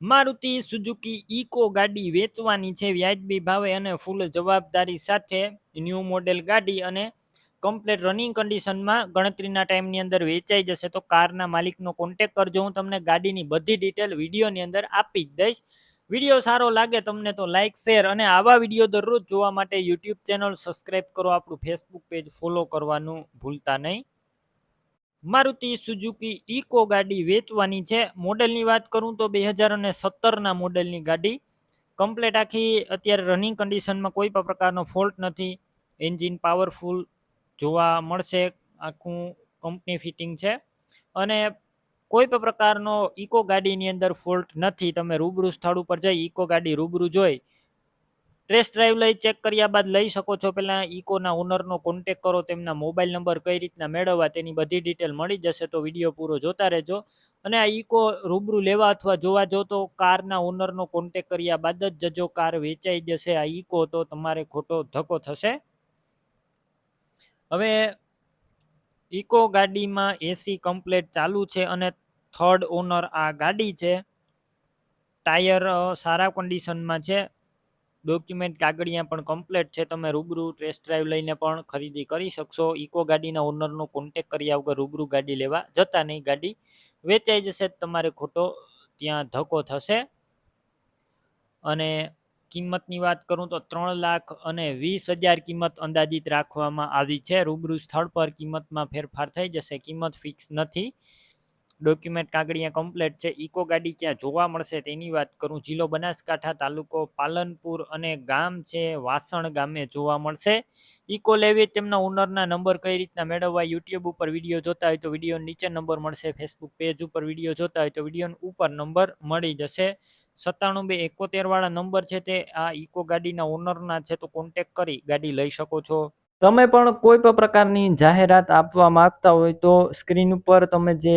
Maruti Suzuki eco ગાડી વેચવાની છે વ્યાજબી ભાવે અને ફૂલ જવાબદારી સાથે ન્યૂ મોડેલ ગાડી અને કમ્પ્લેટ રનિંગ કન્ડિશનમાં ગણતરીના ટાઈમની અંદર વેચાઈ જશે. તો કારના માલિકનો કોન્ટેક કરજો. હું તમને ગાડીની બધી ડિટેલ વિડીયોની અંદર આપી જ દઈશ. વીડિયો સારો લાગે તમને તો લાઇક શેર અને આવા વીડિયો દરરોજ જોવા માટે યુટ્યુબ ચેનલ સબસ્ક્રાઈબ કરો. આપણું ફેસબુક પેજ ફોલો કરવાનું ભૂલતા નહીં. મારુતિ સુઝુકી ઇકો ગાડી વેચવાની છે. મોડેલની વાત કરું તો બે હજાર અને સત્તરના મોડેલની ગાડી. કમ્પ્લેટ આખી અત્યારે રનિંગ કન્ડિશનમાં કોઈ પણ પ્રકારનો ફોલ્ટ નથી. એન્જિન પાવરફુલ જોવા મળશે. આખું કંપની ફિટિંગ છે. અને કોઈ પણ પ્રકારનો ઇકો ગાડીની અંદર ફોલ્ટ નથી. તમે રૂબરૂ સ્થળ ઉપર જઈ ઇકો ગાડી રૂબરૂ જોઈ ટેસ્ટ ડ્રાઈવ લઈ ચેક કર્યા બાદ લઈ શકો છો. પહેલાં ઇકોના ઓનરનો કોન્ટેક કરો, તેમના મોબાઈલ નંબર કઈ રીતના મેળવવા, તેની બધી ડિટેલ મળી જશે તો વીડિયો પૂરો જોતા રહેજો. અને આ ઇકો રૂબરૂ લેવા અથવા જોવા જો તો કારના ઓનરનો કોન્ટેક કર્યા બાદ જ જજો કાર વેચાઈ જશે આ ઇકો, તો તમારે ખોટો ધક્કો થશે. હવે ઇકો ગાડીમાં એસી કમ્પ્લેટ ચાલુ છે અને થર્ડ ઓનર આ ગાડી છે. ટાયર સારા કન્ડિશનમાં છે. ડોક્યુમેન્ટ કાગળિયા પણ કમ્પ્લેટ છે. તમે રૂબરૂ ટેસ્ટ ડ્રાઈવ લઈને પણ ખરીદી કરી શકશો. ઇકો ગાડીના ઓનરનો કોન્ટેક કર્યા વગર રૂબરૂ ગાડી લેવા જતા નહીં. ગાડી વેચાઈ જશે તમારે ખોટો. ત્યાં ધક્કો થશે. અને કિંમતની વાત કરું તો ત્રણ લાખ અને વીસ હજાર કિંમત અંદાજિત રાખવામાં આવી છે. રૂબરૂ સ્થળ પર કિંમતમાં ફેરફાર થઈ જશે. કિંમત ફિક્સ નથી. ડોક્યુમેન્ટ કાગળિયા કમ્પ્લેટ છે. ઇકો ગાડી ક્યાં જોવા મળશે તેની વાત કરું. જિલ્લો બનાસકાંઠા તાલુકો પાલનપુર અને ગામ છે વાસણ ગામે જોવા મળશે. ઇકો લેવી તેમના ઓનરના નંબર કઈ રીતના મેળવવા યુટ્યુબ ઉપર વીડિયો જોતા હોય તો વીડિયો નીચે નંબર મળશે. ફેસબુક પેજ ઉપર વીડિયો જોતા હોય તો વીડિયો ઉપર નંબર મળી જશે. સત્તાણું બે એકોતેર વાળા નંબર છે તે. આ ઇકો ગાડીના ઓનરના છે તો કોન્ટેક કરી ગાડી લઈ શકો છો. તમે પણ કોઈ પણ પ્રકારની જાહેરાત આપવા માંગતા હોય તો સ્ક્રીન ઉપર તમે જે